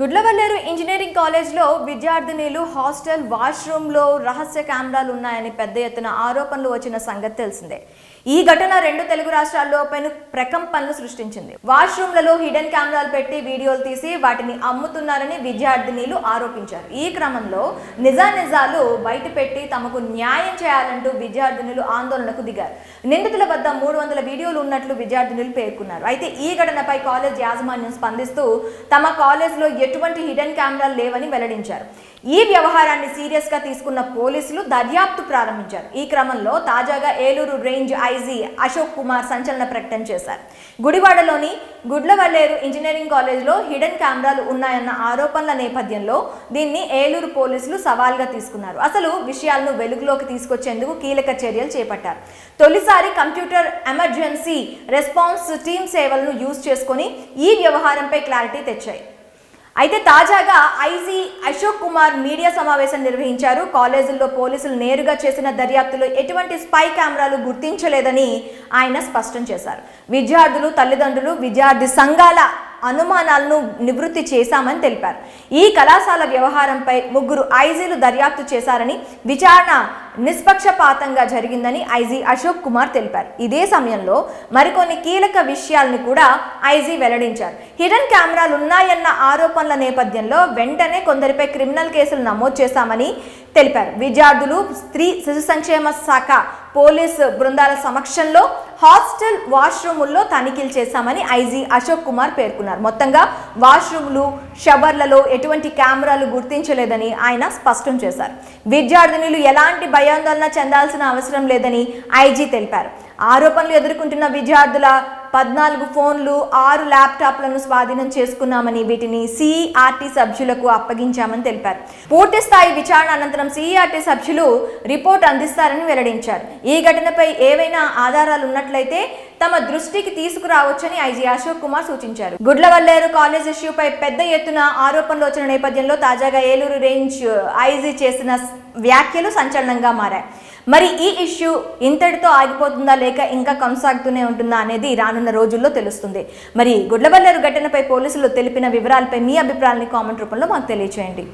Gudlavalleru engineering కాలేజ్లో విద్యార్థినిలు hostel వాష్రూమ్లో రహస్య కెమెరాలు ఉన్నాయని పెద్ద ఎత్తున ఆరోపణలు వచ్చిన సంగతి తెలిసిందే. ఈ ఘటన రెండు తెలుగు రాష్ట్రాల్లో పెను ప్రకంపనలు సృష్టించింది. వాష్రూమ్లలో హిడెన్ కెమెరాలు పెట్టి వీడియోలు తీసి వాటిని అమ్ముతున్నారని విద్యార్థినిలు ఆరోపించారు. ఈ క్రమంలో నిజానిజాలు బయట పెట్టి తమకు న్యాయం చేయాలంటూ విద్యార్థినులు ఆందోళనకు దిగారు. నిందితుల వద్ద మూడు వందల వీడియోలు ఉన్నట్లు విద్యార్థినులు పేర్కొన్నారు. అయితే ఈ ఘటనపై కాలేజ్ యాజమాన్యం స్పందిస్తూ తమ కాలేజ్లో ఎటువంటి హిడెన్ కెమెరాలు లేవని వెల్లడించారు. ఈ వ్యవహారాన్ని సీరియస్గా తీసుకున్న పోలీసులు దర్యాప్తు ప్రారంభించారు. ఈ క్రమంలో తాజాగా ఏలూరు రేంజ్ ఐజీ అశోక్ కుమార్ సంచలన ప్రకటన చేశారు. గుడివాడలోని గుడ్లవల్లేరు ఇంజనీరింగ్ కాలేజ్లో హిడెన్ కెమెరాలు ఉన్నాయన్న ఆరోపణల నేపథ్యంలో దీన్ని ఏలూరు పోలీసులు సవాల్గా తీసుకున్నారు. అసలు విషయాలను వెలుగులోకి తీసుకొచ్చేందుకు కీలక చర్యలు చేపట్టారు. తొలిసారి కంప్యూటర్ ఎమర్జెన్సీ రెస్పాన్స్ టీమ్ సేవలను యూజ్ చేసుకొని ఈ వ్యవహారంపై క్లారిటీ తెచ్చాయి. అయితే తాజాగా ఐజీ అశోక్ కుమార్ మీడియా సమావేశం నిర్వహించారు. కాలేజీల్లో పోలీసులు నేరుగా చేసిన దర్యాప్తులో ఎటువంటి స్పై కెమెరాలు గుర్తించలేదని ఆయన స్పష్టం చేశారు. విద్యార్థులు తల్లిదండ్రులు విద్యార్థి సంఘాల అనుమానాలను నివృత్తి చేశామని తెలిపారు. ఈ కళాశాల వ్యవహారంపై ముగ్గురు ఐజీలు దర్యాప్తు చేశారని విచారణ నిష్పక్షపాతంగా జరిగిందని ఐజీ అశోక్ కుమార్ తెలిపారు. ఇదే సమయంలో మరికొన్ని కీలక విషయాలను కూడా ఐజీ వెల్లడించారు. హిడెన్ కెమెరాలు ఉన్నాయన్న ఆరోపణల నేపథ్యంలో వెంటనే కొందరిపై క్రిమినల్ కేసులు నమోదు చేశామని తెలిపారు. విద్యార్థులు స్త్రీ శిశు సంక్షేమ శాఖ పోలీస్ బృందాల సమక్షంలో హాస్టల్ వాష్రూముల్లో తనిఖీలు చేశామని ఐజీ అశోక్ కుమార్ పేర్కొన్నారు. మొత్తంగా వాష్రూములు షవర్లలో ఎటువంటి కెమెరాలు గుర్తించలేదని ఆయన స్పష్టం చేశారు. విద్యార్థినులు ఎలాంటి భయాందోళన చెందాల్సిన అవసరం లేదని ఐజీ తెలిపారు. ఆరోపణలు ఎదుర్కొంటున్న విద్యార్థుల పద్నాలుగు ఫోన్లు ఆరు ల్యాప్టాప్లను స్వాధీనం చేసుకున్నామని వీటిని సిఆర్టీ సభ్యులకు అప్పగించామని తెలిపారు. పూర్తి స్థాయి విచారణ అనంతరం సిఆర్టీ సభ్యులు రిపోర్ట్ అందిస్తారని వెల్లడించారు. ఈ ఘటనపై ఏవైనా ఆధారాలు ఉన్నట్లయితే తమ దృష్టికి తీసుకురావచ్చని ఐజీ అశోక్ కుమార్ సూచించారు. గుడ్లవల్లేరు కాలేజ్ ఇష్యూపై పెద్ద ఎత్తున ఆరోపణలు వచ్చిన నేపథ్యంలో తాజాగా ఏలూరు రేంజ్ ఐజీ చేసిన వ్యాఖ్యలు సంచలనంగా మారాయి. మరి ఈ ఇష్యూ ఇంతటితో ఆగిపోతుందా లేక ఇంకా కొనసాగుతూనే ఉంటుందా అనేది రానున్న రోజుల్లో తెలుస్తుంది. మరి గుడ్లబల్లేరు ఘటనపై పోలీసులు తెలిపిన వివరాలపై మీ అభిప్రాయాన్ని కామెంట్ రూపంలో మాకు తెలియచేయండి.